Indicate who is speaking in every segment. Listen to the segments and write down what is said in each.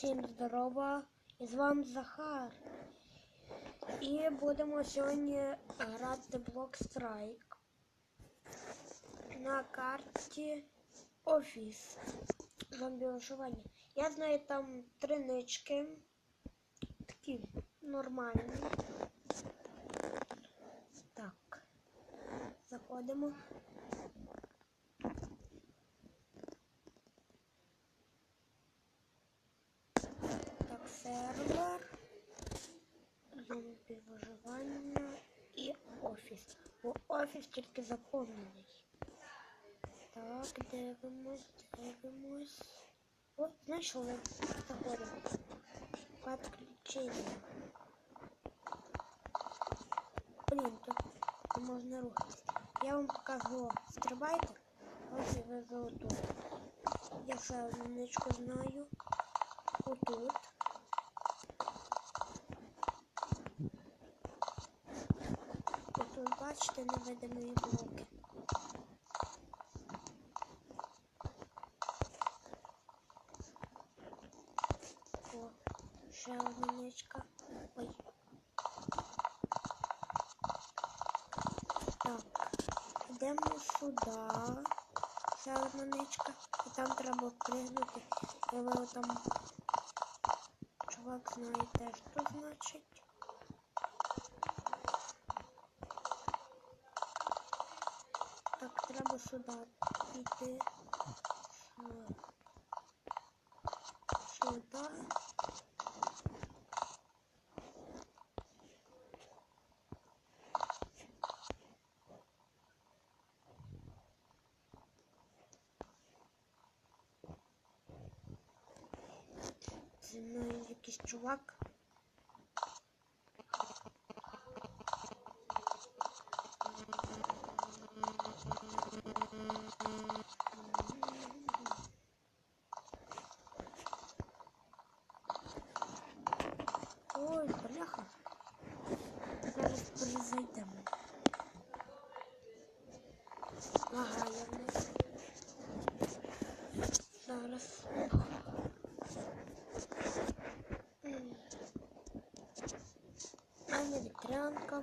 Speaker 1: Всім здорова! І з вами Захар. І будемо сьогодні грати Block Strike на карті Офіс. Зомбі виживання. Я знаю там три нички. Такі нормальні. Так. Заходимо. зомбі виживання і офіс. Бо офіс тільки заповнений. Так, дивимось, дивимось. О, знайшли. Заходимо. Подключення. Блін, тут не можна рухатись. Я вам покажу. Стрибайте. Ось і ви золоту. Я ще одну ничку знаю. Отут. Йдемо сюди. Ще одна. І там треба пригнути. Ви там чувак знає теж, що значить. Так, треба сюди піти. Сю- Сюди. Зі мною якийсь чувак. Ой, бляха. Вітрянка.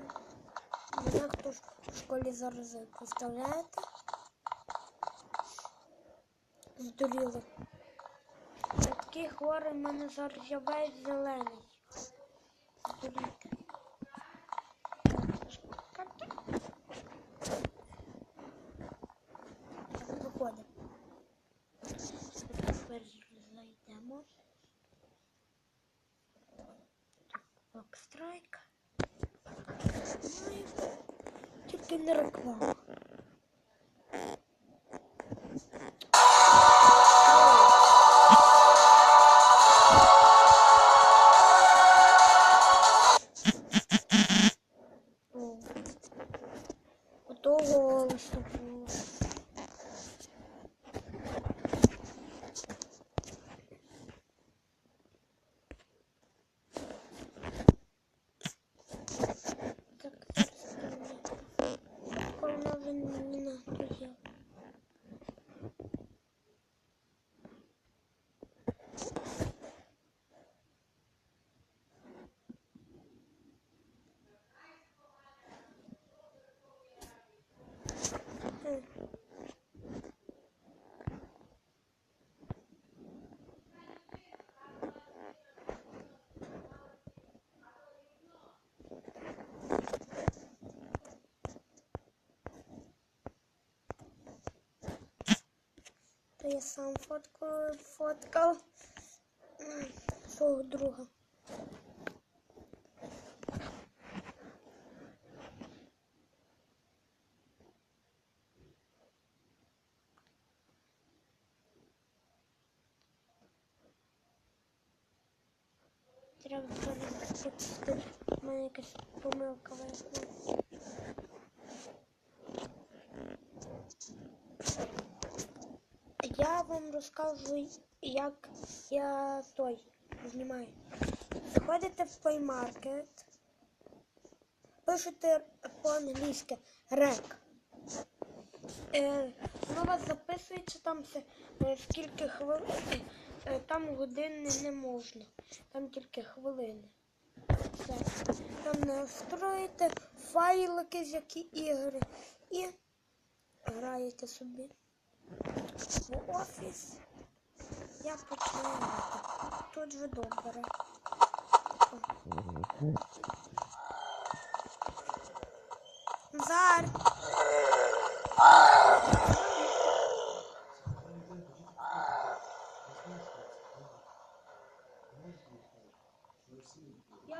Speaker 1: Мене хто в школі зараз представляєте? Здуріли. Такий хворий в мене зараз я весь зелений. Здуріти. Так, виходимо. Тепер зайдемо. Блокстрайк. Тільки не реклама. Я сам фоткав, фоткав свого друга. Треба перепустити. У мене якась помилка вийшла. Я вам розкажу, як я той знімаю. Заходите в Play Market, пишете по-англійськи рек. Е, воно вас записується там все, е, скільки хвилин, е, там години не можна. Там тільки хвилини. Все. Там настроїте файлики з які ігри і граєте собі в офіс. Я починаю грати. Тут же добре. Назар. Я